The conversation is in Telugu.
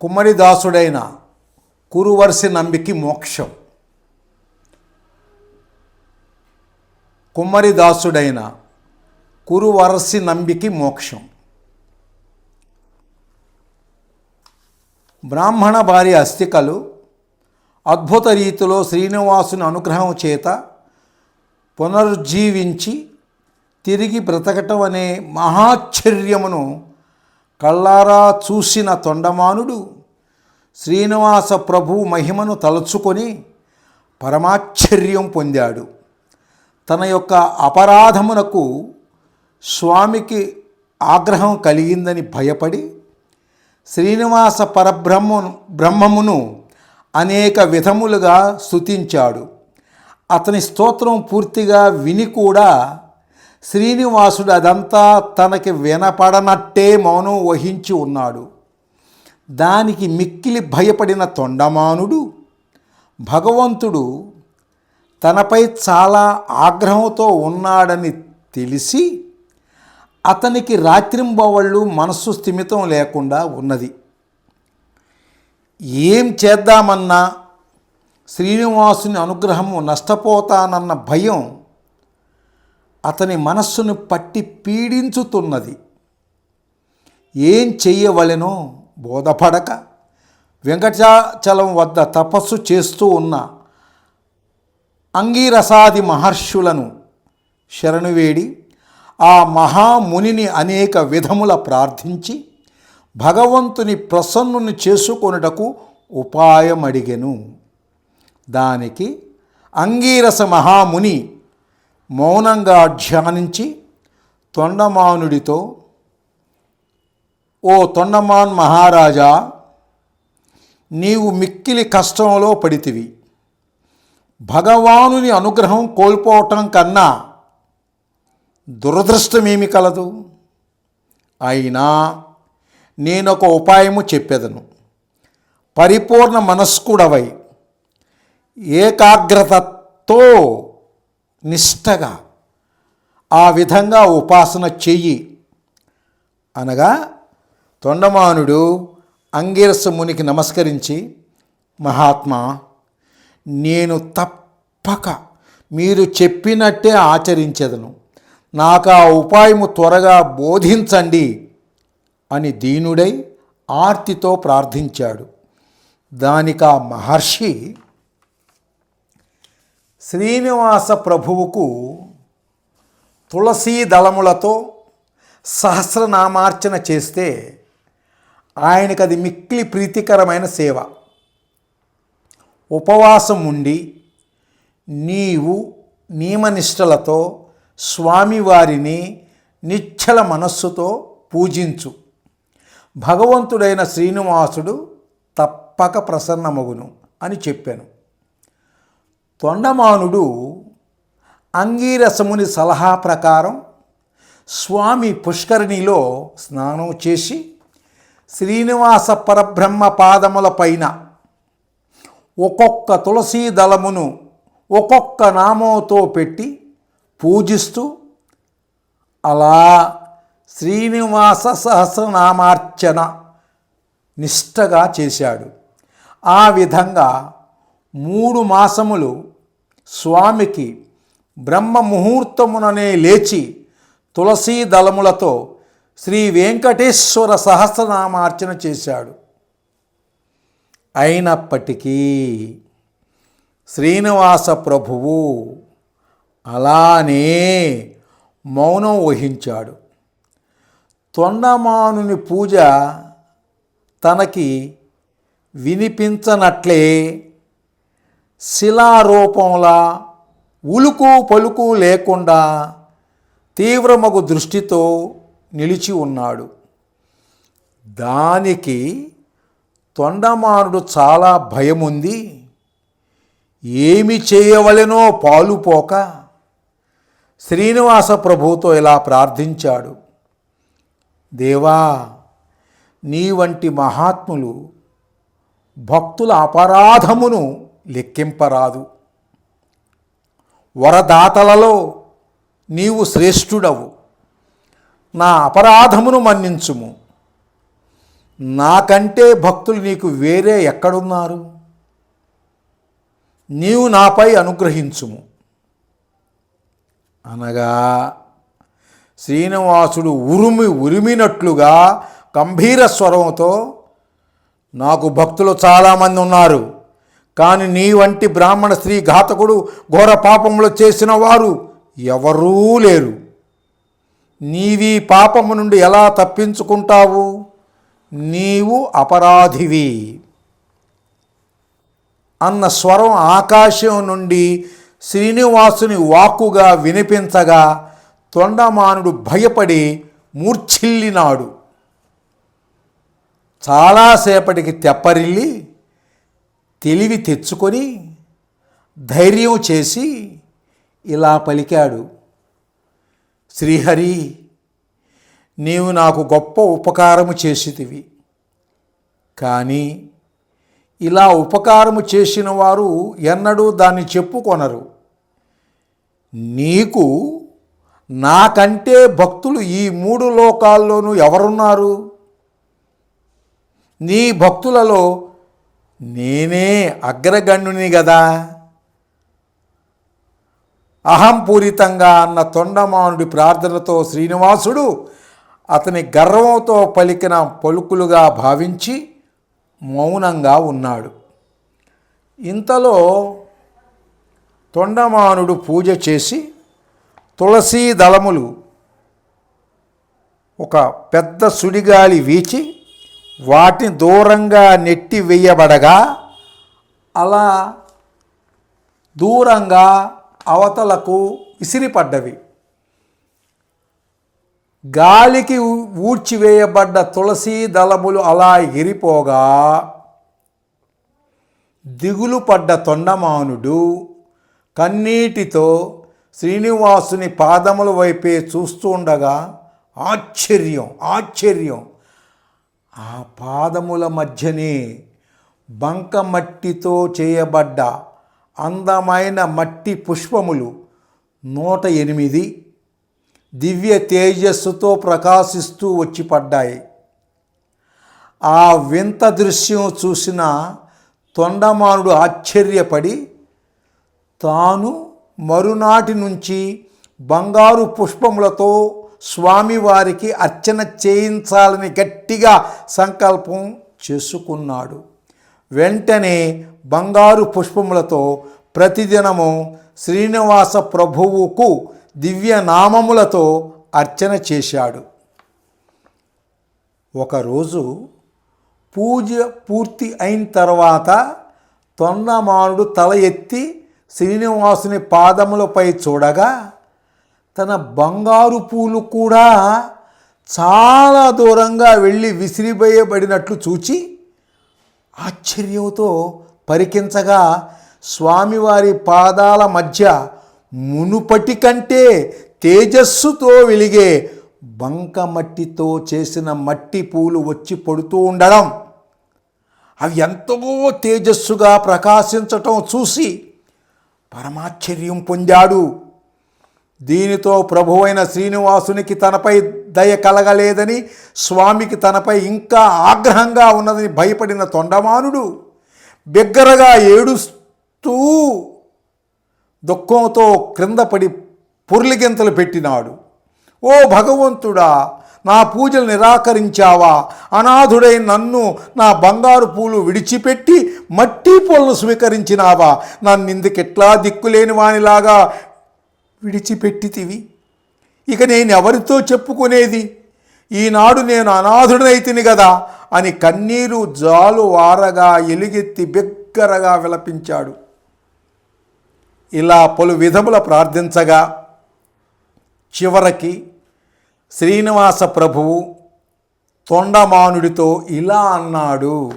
కుమ్మరిదాసుడైన కురువర్సి నంబికి మోక్షం. కుమ్మరిదాసుడైన కురువరసి నంబికి మోక్షం. బ్రాహ్మణ భార్య అస్థికలు అద్భుత రీతిలో శ్రీనివాసుని అనుగ్రహం చేత పునరుజ్జీవించి తిరిగి బ్రతకటం అనే మహాశ్చర్యమును కళ్ళారా చూసిన తొండమానుడు శ్రీనివాస ప్రభు మహిమను తలుచుకొని పరమాశ్చర్యం పొందాడు. తన యొక్క అపరాధమునకు స్వామికి ఆగ్రహం కలిగిందని భయపడి శ్రీనివాస పరబ్రహ్మను బ్రహ్మమును అనేక విధములుగా స్తుతించాడు. అతని స్తోత్రం పూర్తిగా విని కూడా శ్రీనివాసుడు అదంతా తనకి వినపడనట్టే మౌనం వహించి ఉన్నాడు. దానికి మిక్కిలి భయపడిన తొండమానుడు భగవంతుడు తనపై చాలా ఆగ్రహంతో ఉన్నాడని తెలిసి అతనికి రాత్రింబవళ్ళు మనస్సు స్థిమితం లేకుండా ఉన్నది. ఏం చేద్దామన్నా శ్రీనివాసుని అనుగ్రహము నష్టపోతానన్న భయం అతని మనస్సును పట్టి పీడించుతున్నది. ఏం చెయ్యవలెనో బోధపడక వెంకటాచలం వద్ద తపస్సు చేస్తూ ఉన్న అంగీరసాది మహర్షులను శరణువేడి ఆ మహామునిని అనేక విధముల ప్రార్థించి భగవంతుని ప్రసన్నుని చేసుకొనుటకు ఉపాయం అడిగెను దానికి అంగీరస మహాముని మౌనంగా ధ్యానించి తొండమానుడితో ఓ తొండమాన్ మహారాజా నీవు మిక్కిలి కష్టంలో పడితివి. భగవానుని అనుగ్రహం కోల్పోవటం కన్నా దురదృష్టమేమి కలదు. అయినా నేనొక ఉపాయము చెప్పేదను. పరిపూర్ణ మనస్కుడవై ఏకాగ్రతతో నిష్టగా ఆ విధంగా ఉపాసన చెయ్యి. అనగా తొండమానుడు అంగిరస మునికి నమస్కరించి మహాత్మా నేను తప్పక మీరు చెప్పినట్టే ఆచరించెదను. నాకు ఆ ఉపాయము త్వరగా బోధించండి అని దీనుడై ఆర్తితో ప్రార్థించాడు. దానికి ఆ మహర్షి శ్రీనివాస ప్రభువుకు తులసీ దళములతో సహస్రనామార్చన చేస్తే ఆయనకు అది మిక్కిలి ప్రీతికరమైన సేవ. ఉపవాసం ఉండి నీవు నియమనిష్టలతో స్వామివారిని నిశ్చల మనస్సుతో పూజించు. భగవంతుడైన శ్రీనివాసుడు తప్పక ప్రసన్నమగును అని చెప్పాను. తొండమానుడు అంగీరసముని సలహా ప్రకారం స్వామి పుష్కరిణిలో స్నానం చేసి శ్రీనివాస పరబ్రహ్మ పాదముల పైన ఒక్కొక్క తులసీ దళమును ఒక్కొక్క నామంతో పెట్టి పూజిస్తూ అలా శ్రీనివాస సహస్రనామార్చన నిష్టగా చేశాడు. ఆ విధంగా మూడు మాసములు స్వామికి బ్రహ్మ ముహూర్తముననే లేచి తులసీ దళములతో శ్రీ వెంకటేశ్వర సహస్రనామార్చన చేశాడు. అయినప్పటికీ శ్రీనివాస ప్రభువు అలానే మౌనం వహించాడు. తొండమానుని పూజ తనకి వినిపించనట్లే శిలారూపంలా ఉలుకు పలుకు లేకుండా తీవ్రమగు దృష్టితో నిలిచి ఉన్నాడు. దానికి తొండమానుడు చాలా భయముంది. ఏమి చేయవలెనో పాలుపోక శ్రీనివాస ప్రభుతో ఇలా ప్రార్థించాడు. దేవా నీ వంటి మహాత్ములు భక్తుల అపరాధమును లెక్కింపరాదు. వరదాతలలో నీవు శ్రేష్ఠుడవు. నా అపరాధమును మన్నించుము. నాకంటే భక్తులు నీకు వేరే ఎక్కడున్నారు? నీవు నాపై అనుగ్రహించుము. అనగా శ్రీనివాసుడు ఉరిమి ఉరిమినట్లుగా గంభీర స్వరంతో నాకు భక్తులు చాలామంది ఉన్నారు. కానీ నీ వంటి బ్రాహ్మణ స్త్రీ ఘాతకుడు ఘోర పాపములు చేసిన వారు ఎవరూ లేరు. నీవి పాపము నుండి ఎలా తప్పించుకుంటావు? నీవు అపరాధివి. అన్న స్వరం ఆకాశం నుండి శ్రీనివాసుని వాక్కుగా వినిపించగా తొండమానుడు భయపడి మూర్ఛిల్లినాడు. చాలాసేపటికి తెప్పరిల్లి తెలివి తెచ్చుకొని ధైర్యం చేసి ఇలా పలికాడు. శ్రీహరి నీవు నాకు గొప్ప ఉపకారము చేసితివి. కానీ ఇలా ఉపకారము చేసిన వారు ఎన్నడూ దాన్ని చెప్పుకొనరు. నీకు నాకంటే భక్తులు ఈ మూడు లోకాల్లోనూ ఎవరున్నారు? నీ భక్తులలో నేనే అగ్రగణ్యుని కదా అహంపూరితంగా అన్న తొండమానుడి ప్రార్థనతో శ్రీనివాసుడు అతని గర్వంతో పలికిన పలుకులుగా భావించి మౌనంగా ఉన్నాడు. ఇంతలో తొండమానుడు పూజ చేసి తులసీ దళములు ఒక పెద్ద సుడిగాలి వీచి వాటిని దూరంగా నెట్టి వేయబడగా అలా దూరంగా అవతలకు విసిరిపడ్డవి. గాలికి ఊడ్చివేయబడ్డ తులసీ దళములు అలా ఎగిరిపోగా దిగులు పడ్డ తొండమానుడు కన్నీటితో శ్రీనివాసుని పాదముల వైపే చూస్తుండగా ఆశ్చర్యం ఆశ్చర్యం. ఆ పాదముల మధ్యనే బంకమట్టితో చేయబడ్డ అందమైన మట్టి పుష్పములు నూట ఎనిమిది దివ్య తేజస్సుతో ప్రకాశిస్తూ వచ్చి పడ్డాయి. ఆ వింత దృశ్యం చూసిన తొండమానుడు ఆశ్చర్యపడి తాను మరునాటి నుంచి బంగారు పుష్పములతో స్వామివారికి అర్చన చేయించాలని గట్టిగా సంకల్పం చేసుకున్నాడు. వెంటనే బంగారు పుష్పములతో ప్రతిదినము శ్రీనివాస ప్రభువుకు దివ్య నామములతో అర్చన చేశాడు. ఒకరోజు పూజ పూర్తి అయిన తర్వాత తొండమానుడు తల ఎత్తి శ్రీనివాసుని పాదములపై చూడగా తన బంగారు పూలు కూడా చాలా దూరంగా వెళ్ళి విసిరివేయబడినట్లు చూచి ఆశ్చర్యంతో పరికించగా స్వామివారి పాదాల మధ్య మునుపటి కంటే తేజస్సుతో వెలిగే బంకమట్టితో చేసిన మట్టి పూలు వచ్చి పడుతూ ఉండడం అవి ఎంతో తేజస్సుగా ప్రకాశించటం చూసి పరమాశ్చర్యం పొందాడు. దీనితో ప్రభువైన శ్రీనివాసునికి తనపై దయ కలగలేదని స్వామికి తనపై ఇంకా ఆగ్రహంగా ఉన్నదని భయపడిన తొండమానుడు బిగ్గరగా ఏడుస్తూ దుఃఖంతో క్రింద పడి పుర్లిగింతలు పెట్టినాడు. ఓ భగవంతుడా నా పూజలు నిరాకరించావా? అనాథుడై నన్ను నా బంగారు పూలు విడిచిపెట్టి మట్టి పూలను స్వీకరించినావా? నన్ను ఇందుకెట్లా దిక్కులేని వానిలాగా విడిచిపెట్టితివి. ఇక నేను ఎవరితో చెప్పుకునేది? ఈనాడు నేను అనాథుడైతిని కదా అని కన్నీరు జాలు వారగా ఎలుగెత్తి బిగ్గరగా విలపించాడు. ఇలా పలు విధముల ప్రార్థించగా చివరికి శ్రీనివాస ప్రభువు తొండమానుడితో ఇలా అన్నాడు.